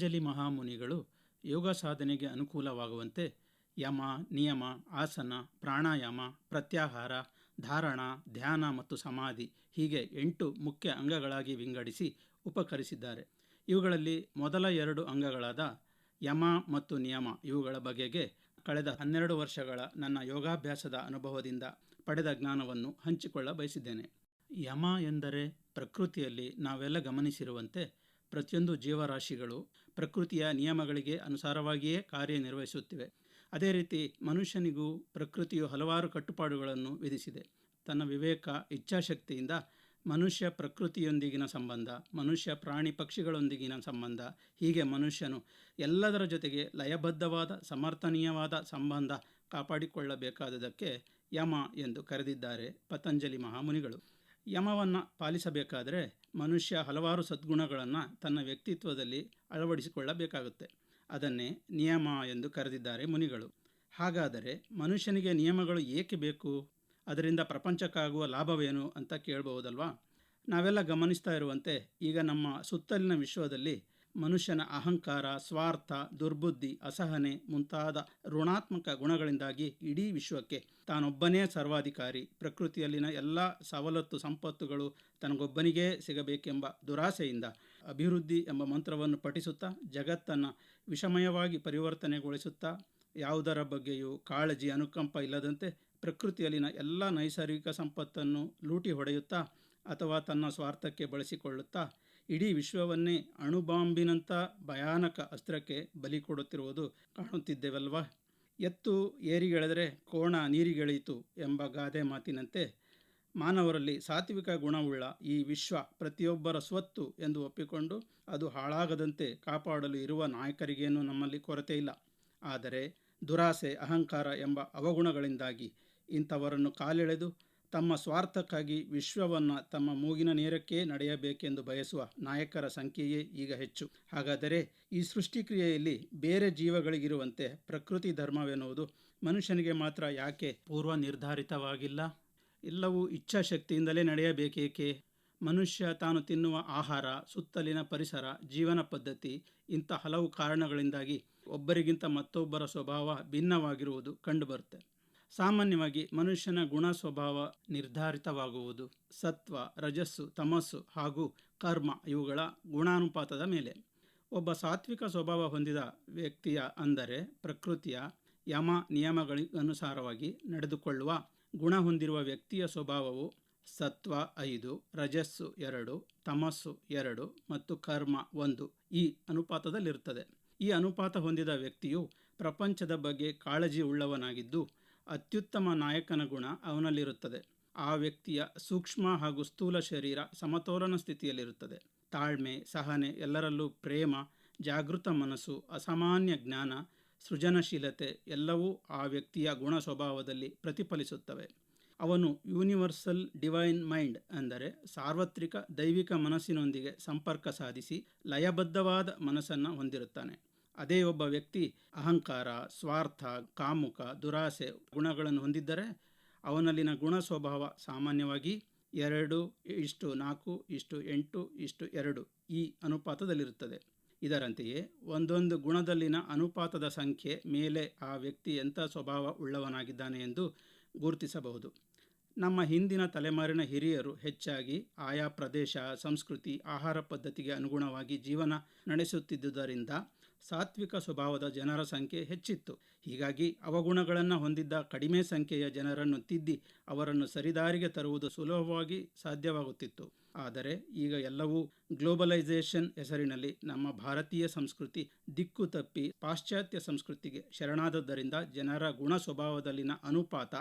ಪತಂಜಲಿ ಮಹಾಮುನಿಗಳು ಯೋಗ ಸಾಧನೆಗೆ ಅನುಕೂಲವಾಗುವಂತೆ ಯಮ, ನಿಯಮ, ಆಸನ, ಪ್ರಾಣಾಯಾಮ, ಪ್ರತ್ಯಾಹಾರ, ಧಾರಣ, ಧ್ಯಾನ ಮತ್ತು ಸಮಾಧಿ ಹೀಗೆ ಎಂಟು ಮುಖ್ಯ ಅಂಗಗಳಾಗಿ ವಿಂಗಡಿಸಿ ಉಪಕರಿಸಿದ್ದಾರೆ. ಇವುಗಳಲ್ಲಿ ಮೊದಲ ಎರಡು ಅಂಗಗಳಾದ ಯಮ ಮತ್ತು ನಿಯಮ ಇವುಗಳ ಬಗೆಗೆ ಕಳೆದ ಹನ್ನೆರಡು ವರ್ಷಗಳ ನನ್ನ ಯೋಗಾಭ್ಯಾಸದ ಅನುಭವದಿಂದ ಪಡೆದ ಜ್ಞಾನವನ್ನು ಹಂಚಿಕೊಳ್ಳ ಬಯಸಿದ್ದೇನೆ ಯಮ ಎಂದರೆ ಪ್ರಕೃತಿಯಲ್ಲಿ ನಾವೆಲ್ಲ ಗಮನಿಸಿರುವಂತೆ ಪ್ರತಿಯೊಂದು ಜೀವರಾಶಿಗಳು ಪ್ರಕೃತಿಯ ನಿಯಮಗಳಿಗೆ ಅನುಸಾರವಾಗಿಯೇ ಕಾರ್ಯನಿರ್ವಹಿಸುತ್ತಿವೆ. ಅದೇ ರೀತಿ ಮನುಷ್ಯನಿಗೂ ಪ್ರಕೃತಿಯು ಹಲವಾರು ಕಟ್ಟುಪಾಡುಗಳನ್ನು ವಿಧಿಸಿದೆ. ತನ್ನ ವಿವೇಕ, ಇಚ್ಛಾಶಕ್ತಿಯಿಂದ ಮನುಷ್ಯ ಪ್ರಕೃತಿಯೊಂದಿಗಿನ ಸಂಬಂಧ, ಮನುಷ್ಯ ಪ್ರಾಣಿ ಪಕ್ಷಿಗಳೊಂದಿಗಿನ ಸಂಬಂಧ, ಹೀಗೆ ಮನುಷ್ಯನು ಎಲ್ಲದರ ಜೊತೆಗೆ ಲಯಬದ್ಧವಾದ, ಸಮರ್ಥನೀಯವಾದ ಸಂಬಂಧ ಕಾಪಾಡಿಕೊಳ್ಳಬೇಕಾದದಕ್ಕೆ ಯಮ ಎಂದು ಕರೆದಿದ್ದಾರೆ ಪತಂಜಲಿ ಮಹಾಮುನಿಗಳು. ಯಮವನ್ನು ಪಾಲಿಸಬೇಕಾದರೆ ಮನುಷ್ಯ ಹಲವಾರು ಸದ್ಗುಣಗಳನ್ನು ತನ್ನ ವ್ಯಕ್ತಿತ್ವದಲ್ಲಿ ಅಳವಡಿಸಿಕೊಳ್ಳಬೇಕಾಗುತ್ತೆ. ಅದನ್ನೇ ನಿಯಮ ಎಂದು ಕರೆದಿದ್ದಾರೆ ಮುನಿಗಳು. ಹಾಗಾದರೆ ಮನುಷ್ಯನಿಗೆ ನಿಯಮಗಳು ಏಕೆ ಬೇಕು? ಅದರಿಂದ ಪ್ರಪಂಚಕ್ಕಾಗುವ ಲಾಭವೇನು ಅಂತ ಕೇಳಬಹುದಲ್ವಾ? ನಾವೆಲ್ಲ ಗಮನಿಸ್ತಾ ಇರುವಂತೆ ಈಗ ನಮ್ಮ ಸುತ್ತಲಿನ ವಿಶ್ವದಲ್ಲಿ ಮನುಷ್ಯನ ಅಹಂಕಾರ, ಸ್ವಾರ್ಥ, ದುರ್ಬುದ್ಧಿ, ಅಸಹನೆ ಮುಂತಾದ ಋಣಾತ್ಮಕ ಗುಣಗಳಿಂದಾಗಿ ಇಡೀ ವಿಶ್ವಕ್ಕೆ ತಾನೊಬ್ಬನೇ ಸರ್ವಾಧಿಕಾರಿ. ಪ್ರಕೃತಿಯಲ್ಲಿನ ಎಲ್ಲ ಸವಲತ್ತು ಸಂಪತ್ತುಗಳು ತನಗೊಬ್ಬನಿಗೇ ಸಿಗಬೇಕೆಂಬ ದುರಾಸೆಯಿಂದ ಅಭಿವೃದ್ಧಿ ಎಂಬ ಮಂತ್ರವನ್ನು ಪಠಿಸುತ್ತಾ, ಜಗತ್ತನ್ನು ವಿಷಮಯವಾಗಿ ಪರಿವರ್ತನೆಗೊಳಿಸುತ್ತಾ, ಯಾವುದರ ಬಗ್ಗೆಯೂ ಕಾಳಜಿ ಅನುಕಂಪ ಇಲ್ಲದಂತೆ ಪ್ರಕೃತಿಯಲ್ಲಿನ ಎಲ್ಲ ನೈಸರ್ಗಿಕ ಸಂಪತ್ತನ್ನು ಲೂಟಿ ಹೊಡೆಯುತ್ತಾ ಅಥವಾ ತನ್ನ ಸ್ವಾರ್ಥಕ್ಕೆ ಬಳಸಿಕೊಳ್ಳುತ್ತಾ ಇಡೀ ವಿಶ್ವವನ್ನೇ ಅಣುಬಾಂಬಿನಂಥ ಭಯಾನಕ ಅಸ್ತ್ರಕ್ಕೆ ಬಲಿ ಕೊಡುತ್ತಿರುವುದು ಕಾಣುತ್ತಿದ್ದೇವಲ್ವಾ? ಎತ್ತು ಏರಿಗೆಳೆದರೆ ಕೋಣ ನೀರಿಗೆಳೆಯಿತು ಎಂಬ ಗಾದೆ ಮಾತಿನಂತೆ ಮಾನವರಲ್ಲಿ ಸಾತ್ವಿಕ ಗುಣವುಳ್ಳ ಈ ವಿಶ್ವ ಪ್ರತಿಯೊಬ್ಬರ ಸ್ವತ್ತು ಎಂದು ಒಪ್ಪಿಕೊಂಡು ಅದು ಹಾಳಾಗದಂತೆ ಕಾಪಾಡಲು ಇರುವ ನಾಯಕರಿಗೇನೂ ನಮ್ಮಲ್ಲಿ ಕೊರತೆ ಇಲ್ಲ. ಆದರೆ ದುರಾಸೆ, ಅಹಂಕಾರ ಎಂಬ ಅವಗುಣಗಳಿಂದಾಗಿ ಇಂಥವರನ್ನು ಕಾಲೆಳೆದು ತಮ್ಮ ಸ್ವಾರ್ಥಕ್ಕಾಗಿ ವಿಶ್ವವನ್ನು ತಮ್ಮ ಮೂಗಿನ ನೇರಕ್ಕೆ ನಡೆಯಬೇಕೆಂದು ಬಯಸುವ ನಾಯಕರ ಸಂಖ್ಯೆಯೇ ಈಗ ಹೆಚ್ಚು. ಹಾಗಾದರೆ ಈ ಸೃಷ್ಟಿಕ್ರಿಯೆಯಲ್ಲಿ ಬೇರೆ ಜೀವಗಳಿಗಿರುವಂತೆ ಪ್ರಕೃತಿ ಧರ್ಮವೆನ್ನುವುದು ಮನುಷ್ಯನಿಗೆ ಮಾತ್ರ ಯಾಕೆ ಪೂರ್ವ ನಿರ್ಧಾರಿತವಾಗಿಲ್ಲ ಎಲ್ಲವೂ ಇಚ್ಛಾಶಕ್ತಿಯಿಂದಲೇ ನಡೆಯಬೇಕೇಕೆ? ಮನುಷ್ಯ ತಾನು ತಿನ್ನುವ ಆಹಾರ, ಸುತ್ತಲಿನ ಪರಿಸರ, ಜೀವನ ಪದ್ಧತಿ, ಇಂಥ ಹಲವು ಕಾರಣಗಳಿಂದಾಗಿ ಒಬ್ಬರಿಗಿಂತ ಮತ್ತೊಬ್ಬರ ಸ್ವಭಾವ ಭಿನ್ನವಾಗಿರುವುದು ಕಂಡುಬರುತ್ತೆ. ಸಾಮಾನ್ಯವಾಗಿ ಮನುಷ್ಯನ ಗುಣ ಸ್ವಭಾವ ನಿರ್ಧಾರಿತವಾಗುವುದು. ಸತ್ವ, ರಜಸ್ಸು, ತಮಸ್ಸು ಹಾಗೂ ಕರ್ಮ ಇವುಗಳ ಗುಣಾನುಪಾತದ ಮೇಲೆ. ಒಬ್ಬ ಸಾತ್ವಿಕ ಸ್ವಭಾವ ಹೊಂದಿದ ವ್ಯಕ್ತಿಯ ಅಂದರೆ ಪ್ರಕೃತಿಯ ಯಮ ನಿಯಮಗಳಿಗನುಸಾರವಾಗಿ ನಡೆದುಕೊಳ್ಳುವ ಗುಣ ಹೊಂದಿರುವ ವ್ಯಕ್ತಿಯ ಸ್ವಭಾವವು ಸತ್ವ ಐದು, ರಜಸ್ಸು ಎರಡು, ತಮಸ್ಸು ಎರಡು ಮತ್ತು ಕರ್ಮ ಒಂದು ಈ ಅನುಪಾತದಲ್ಲಿರುತ್ತದೆ. ಈ ಅನುಪಾತ ಹೊಂದಿದ ವ್ಯಕ್ತಿಯು ಪ್ರಪಂಚದ ಬಗ್ಗೆ ಕಾಳಜಿ ಉಳ್ಳವನಾಗಿದ್ದು ಅತ್ಯುತ್ತಮ ನಾಯಕನ ಗುಣ ಅವನಲ್ಲಿರುತ್ತದೆ. ಆ ವ್ಯಕ್ತಿಯ ಸೂಕ್ಷ್ಮ ಹಾಗೂ ಸ್ಥೂಲ ಶರೀರ ಸಮತೋಲನ ಸ್ಥಿತಿಯಲ್ಲಿರುತ್ತದೆ. ತಾಳ್ಮೆ, ಸಹನೆ ಎಲ್ಲರಲ್ಲೂ ಪ್ರೇಮ, ಜಾಗೃತ ಮನಸ್ಸು, ಅಸಾಮಾನ್ಯ ಜ್ಞಾನ, ಸೃಜನಶೀಲತೆ ಎಲ್ಲವೂ ಆ ವ್ಯಕ್ತಿಯ ಗುಣ ಸ್ವಭಾವದಲ್ಲಿ ಪ್ರತಿಫಲಿಸುತ್ತವೆ. ಅವನು ಯೂನಿವರ್ಸಲ್ ಡಿವೈನ್ ಮೈಂಡ್ ಅಂದರೆ ಸಾರ್ವತ್ರಿಕ ದೈವಿಕ ಮನಸ್ಸಿನೊಂದಿಗೆ ಸಂಪರ್ಕ ಸಾಧಿಸಿ ಲಯಬದ್ಧವಾದ ಮನಸ್ಸನ್ನು ಹೊಂದಿರುತ್ತಾನೆ. ಅದೇ ಒಬ್ಬ ವ್ಯಕ್ತಿ ಅಹಂಕಾರ, ಸ್ವಾರ್ಥ, ಕಾಮುಕ, ದುರಾಸೆ ಗುಣಗಳನ್ನು ಹೊಂದಿದ್ದರೆ ಅವನಲ್ಲಿನ ಗುಣ ಸ್ವಭಾವ ಸಾಮಾನ್ಯವಾಗಿ ಎರಡು, ಇಷ್ಟು, ನಾಲ್ಕು, ಇಷ್ಟು, ಎಂಟು, ಇಷ್ಟು, ಎರಡು ಈ ಅನುಪಾತದಲ್ಲಿರುತ್ತದೆ. ಇದರಂತೆಯೇ ಒಂದೊಂದು ಗುಣದಲ್ಲಿನ ಅನುಪಾತದ ಸಂಖ್ಯೆ ಮೇಲೆ ಆ ವ್ಯಕ್ತಿ ಎಂಥ ಸ್ವಭಾವ ಉಳ್ಳವನಾಗಿದ್ದಾನೆ ಎಂದು ಗುರುತಿಸಬಹುದು. ನಮ್ಮ ಹಿಂದಿನ ತಲೆಮಾರಿನ ಹಿರಿಯರು ಹೆಚ್ಚಾಗಿ ಆಯಾ ಪ್ರದೇಶ, ಸಂಸ್ಕೃತಿ, ಆಹಾರ ಪದ್ಧತಿಗೆ ಅನುಗುಣವಾಗಿ ಜೀವನ ನಡೆಸುತ್ತಿದ್ದುದರಿಂದ ಸಾತ್ವಿಕ ಸ್ವಭಾವದ ಜನರ ಸಂಖ್ಯೆ ಹೆಚ್ಚಿತ್ತು. ಹೀಗಾಗಿ ಅವಗುಣಗಳನ್ನು ಹೊಂದಿದ್ದ ಕಡಿಮೆ ಸಂಖ್ಯೆಯ ಜನರನ್ನು ತಿದ್ದಿ ಅವರನ್ನು ಸರಿದಾರಿಗೆ ತರುವುದು ಸುಲಭವಾಗಿ ಸಾಧ್ಯವಾಗುತ್ತಿತ್ತು. ಆದರೆ ಈಗ ಎಲ್ಲವೂ ಗ್ಲೋಬಲೈಸೇಷನ್ ಹೆಸರಿನಲ್ಲಿ ನಮ್ಮ ಭಾರತೀಯ ಸಂಸ್ಕೃತಿ ದಿಕ್ಕು ತಪ್ಪಿ ಪಾಶ್ಚಾತ್ಯ ಸಂಸ್ಕೃತಿಗೆ ಶರಣಾದದ್ದರಿಂದ ಜನರ ಗುಣ ಸ್ವಭಾವದಲ್ಲಿನ ಅನುಪಾತ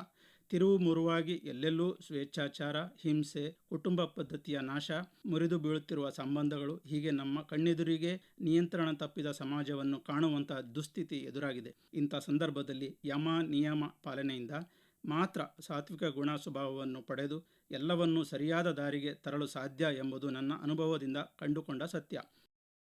ತಿರುವು ಮುರುವಾಗಿ ಎಲ್ಲೆಲ್ಲೂ ಸ್ವೇಚ್ಛಾಚಾರ, ಹಿಂಸೆ, ಕುಟುಂಬ ಪದ್ಧತಿಯ ನಾಶ, ಮುರಿದು ಬೀಳುತ್ತಿರುವ ಸಂಬಂಧಗಳು ಹೀಗೆ ನಮ್ಮ ಕಣ್ಣೆದುರಿಗೆ ನಿಯಂತ್ರಣ ತಪ್ಪಿದ ಸಮಾಜವನ್ನು ಕಾಣುವಂತಹ ದುಸ್ಥಿತಿ ಎದುರಾಗಿದೆ. ಇಂಥ ಸಂದರ್ಭದಲ್ಲಿ ಯಮ, ನಿಯಮ ಪಾಲನೆಯಿಂದ ಮಾತ್ರ ಸಾತ್ವಿಕ ಗುಣ ಸ್ವಭಾವವನ್ನು ಪಡೆದು ಎಲ್ಲವನ್ನೂ ಸರಿಯಾದ ದಾರಿಗೆ ತರಲು ಸಾಧ್ಯ ಎಂಬುದು ನನ್ನ ಅನುಭವದಿಂದ ಕಂಡುಕೊಂಡ ಸತ್ಯ.